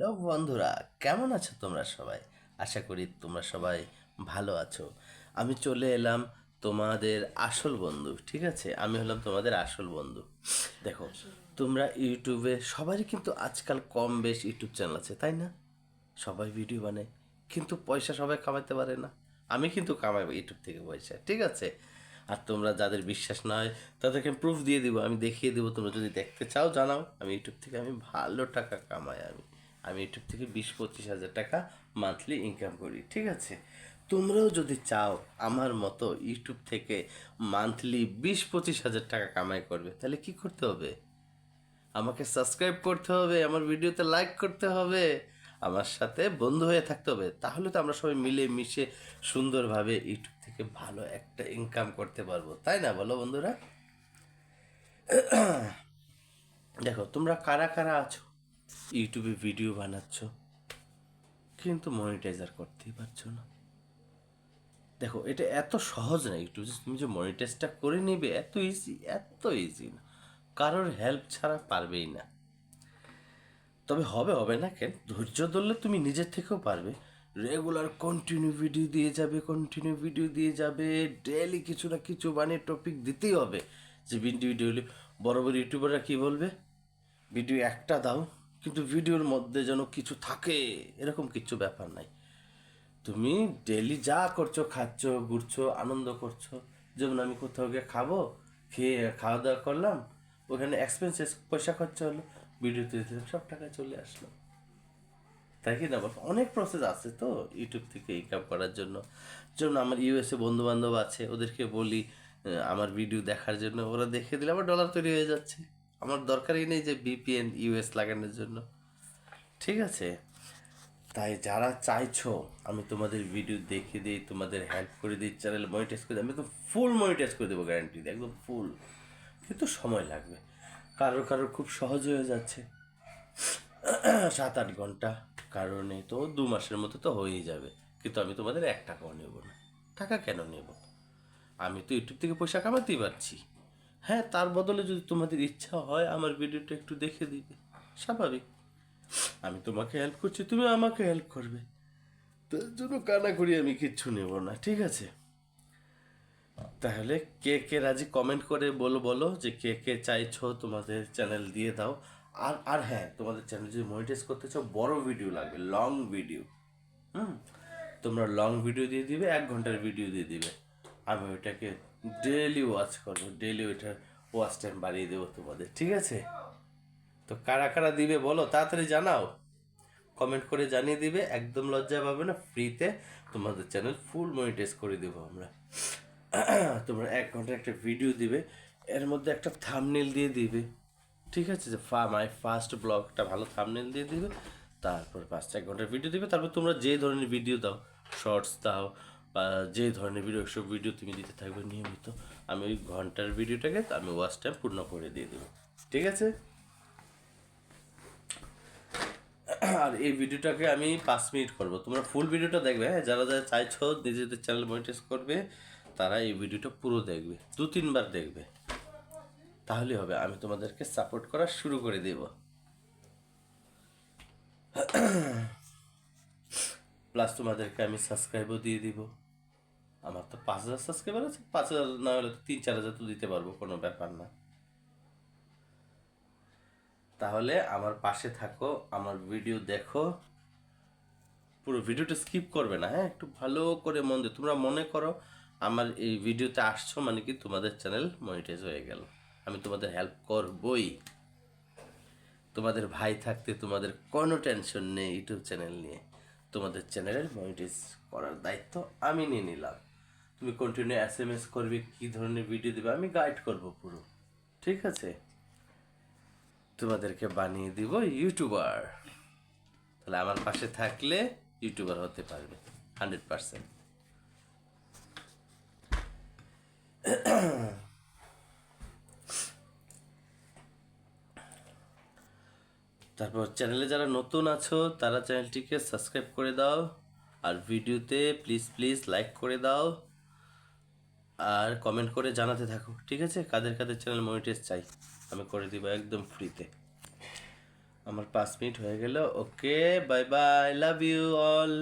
Hello বন্ধুরা, কেমন আছো তোমরা সবাই? আশা করি তোমরা সবাই ভালো আছো। আমি চলে এলাম তোমাদের আসল বন্ধু, ঠিক আছে? আমি হলাম তোমাদের আসল বন্ধু। দেখো, তোমরা ইউটিউবে, সবারই কিন্তু আজকাল কম বেশ ইউটিউব চ্যানেল আছে, তাই না? সবাই ভিডিও বানায়, কিন্তু পয়সা সবাই কামাতে পারে না। আমি কিন্তু কামাই ইউটিউব থেকে পয়সা, ঠিক আছে? আর তোমরা যাদের বিশ্বাস না হয় তাদেরকে প্রুফ দিয়ে দিব, আমি দেখিয়ে দেবো, তোমরা যদি দেখতে চাও, জানাও। আমি ইউটিউব থেকে আমি ভালো টাকা কামাই আমি। আমি ইউটিউব থেকে বিশ, পঁচিশ হাজার টাকা মান্থলি ইনকাম করি, ঠিক আছে? তোমরাও যদি চাও আমার মতো ইউটিউব থেকে মান্থলি বিশ, পঁচিশ হাজার টাকা কামাই করবে, তাহলে কি করতে হবে? আমাকে সাবস্ক্রাইব করতে হবে, আমার ভিডিওতে লাইক করতে হবে, আমার সাথে বন্ধু হয়ে থাকতে হবে, তাহলে তো আমরা সবাই মিলে মিশে সুন্দরভাবে ইউটিউব থেকে ভালো একটা ইনকাম করতে পারব, তাই না বলো বন্ধুরা? দেখো, তোমরা কারা কারা আছো? ইউটিউবে ভিডিও বানাচ্ছ, কিন্তু মনিটাইজার করতেই পারছ না। দেখো, এটা এত সহজ না ইউটিউব তুমি যে মনিটাইজটা করে নিবে, এত ইজি এত ইজি না। কারোর হেল্প ছাড়া পারবেই না। তবে হবে হবে না কেন? ধৈর্য ধরলে তুমি নিজের থেকেও পারবে। রেগুলার কন্টিনিউ ভিডিও দিয়ে যাবে কন্টিনিউ ভিডিও দিয়ে যাবে ডেলি কিছু না কিছু বানিয়ে টপিক দিতেই হবে। যে ভিডিও ডেলি বড় বড় ইউটিউবাররা কী বলবে? ভিডিও একটা দাও। কিন্তু ভিডিওর মধ্যে যেন কিছু থাকে, এরকম কিছু ব্যাপার নাই। তুমি ডেলি যা করছ, খাচ্ছ, ঘুরছো, আনন্দ করছ, যেমন আমি কোথাও গিয়ে খাব, খেয়ে খাওয়া দাওয়া করলাম, ওখানে এক্সপেন্সেস পয়সা খরচা হলো ভিডিওতে দিলাম সব টাকা চলে আসলো। তাই কি না অনেক প্রসেস আছে তো ইউটিউব থেকে ইনকাম করার জন্য। যেমন আমার ইউএসএ বন্ধু বান্ধব আছে, ওদেরকে বলি, আমার ভিডিও দেখার জন্য। ওরা দেখে দিলে আমার ডলার তৈরি হয়ে যাচ্ছে। আমার দরকারই নেই যে বিপিএন ইউএস লাগানোর জন্য। ঠিক আছে? তাই যারা চাইছো, আমি তোমাদের ভিডিও দেখে দিই, তোমাদের হেল্প করে দিই চ্যানেল মনিটাইজ করে দিই, আমি তো ফুল মনিটাইজ করে দেবো গ্যারান্টি দিই একদম ফুল কিন্তু সময় লাগবে। কারোর কারোর খুব সহজ হয়ে যাচ্ছে। সাত আট ঘণ্টা কারণে তো দু মাসের মতো তো হয়েই যাবে। কিন্তু আমি তোমাদের এক টাকাও নেব না। টাকা কেন নেব? আমি তো ইউটিউব থেকে পয়সা কামাতেই পারছি। হ্যাঁ তার বদলে যদি তোমাদের ইচ্ছা হয়, আমার ভিডিওটা একটু দেখে দিবে। স্বাভাবিক। আমি তোমাকে হেল্প করছি, তুমি আমাকে হেল্প করবে। তার জন্য কানাকড়ি আমি কিচ্ছু নেব না, ঠিক আছে? তাহলে কে কে রাজি কমেন্ট করে বলো বলো যে কে কে চাইছো তোমাদের চ্যানেল দিয়ে দাও। আর আর হ্যাঁ তোমাদের চ্যানেল যদি মনিটাইজ করতে চাও, বড় ভিডিও লাগবে লং ভিডিও হুম? তোমরা লং ভিডিও দিয়ে দিবে, এক ঘণ্টার ভিডিও দিয়ে দিবে। আমি ওইটাকে ডেলি ওয়াচ করব ডেলি ওইটার ওয়াচ টাইম বাড়িয়ে দেবো তোমাদের, ঠিক আছে? তো কারা কারা দিবে বলো, তাড়াতাড়ি জানাও। কমেন্ট করে জানিয়ে দিবে, একদম লজ্জা পাবে না ফ্রিতে তোমাদের চ্যানেল ফুল মনিটাইজ করে দেবো আমরা। তোমরা এক ঘণ্টা একটা ভিডিও দিবে, এর মধ্যে একটা থামনেল দিয়ে দিবে, ঠিক আছে? যে ফা মাই ফার্স্ট ব্লগটা ভালো থামনেল দিয়ে দিবে, তারপর পাঁচটা এক ঘণ্টার ভিডিও দিবে, তারপর তোমরা যে ধরনের ভিডিও দাও শর্টস দাও বা যে ধরনের ভিডিও সব ভিডিও তুমি দিতে থাকবে নিয়মিত, আমি ওই ঘণ্টার ভিডিওটাকে আমি ওয়াচ টাইম পূর্ণ করে দিয়ে দেবো। ঠিক আছে? আর এই ভিডিওটাকে আমি পাঁচ মিনিট করব। তোমরা ফুল ভিডিওটা দেখবে হ্যাঁ? যারা যারা চাইছো নিজেদের চ্যানেল মনিটাইজ করবে, তারা এই ভিডিওটা পুরো দেখবে, দু তিনবার দেখবে। তাহলে হবে, আমি তোমাদেরকে সাপোর্ট করা শুরু করে দেব। প্লাস তোমাদেরকে আমি সাবস্ক্রাইবও দিয়ে দিব। আমার তো পাঁচ হাজার সাবস্ক্রাইবার আছে, পাঁচ হাজার না হলে তো তিন, চার হাজার তো দিতে পারব, কোনো ব্যাপার না। তাহলে আমার পাশে থাকো, আমার ভিডিও দেখো। পুরো ভিডিওটা স্কিপ করবে না হ্যাঁ? একটু ভালো করে মন দিয়ে, তোমরা মনে করো আমার এই ভিডিওতে আসছো মানে কি তোমাদের চ্যানেল মনিটাইজ হয়ে গেল। আমি তোমাদের হেল্প করবই। তোমাদের ভাই থাকতে তোমাদের কোনো টেনশন নেই ইউটিউব চ্যানেল নিয়ে। তোমাদের চ্যানেলের মনিটাইজ করার দায়িত্ব আমি নিয়ে নিলাম। তুমি কন্টিনিউ এস এম এস করবে, কী ধরনের ভিডিও দেবে, আমি গাইড করব পুরো। ঠিক আছে? তোমাদেরকে বানিয়ে দিব ইউটিউবার তাহলে আমার পাশে থাকলে ইউটিউবার হতে পারবে হান্ড্রেড পার্সেন্ট তারপর চ্যানেলে যারা নতুন আছো, তারা চ্যানেলটিকে সাবস্ক্রাইব করে দাও। আর ভিডিওতে প্লিজ প্লিজ লাইক করে দাও। আর কমেন্ট করে জানাতে থাকো, ঠিক আছে? কাদের কাদের চ্যানেল মনিটাইজ চাই, আমি করে দিব একদম ফ্রিতে আমার পাঁচ মিনিট হয়ে গেল okay bye bye love you all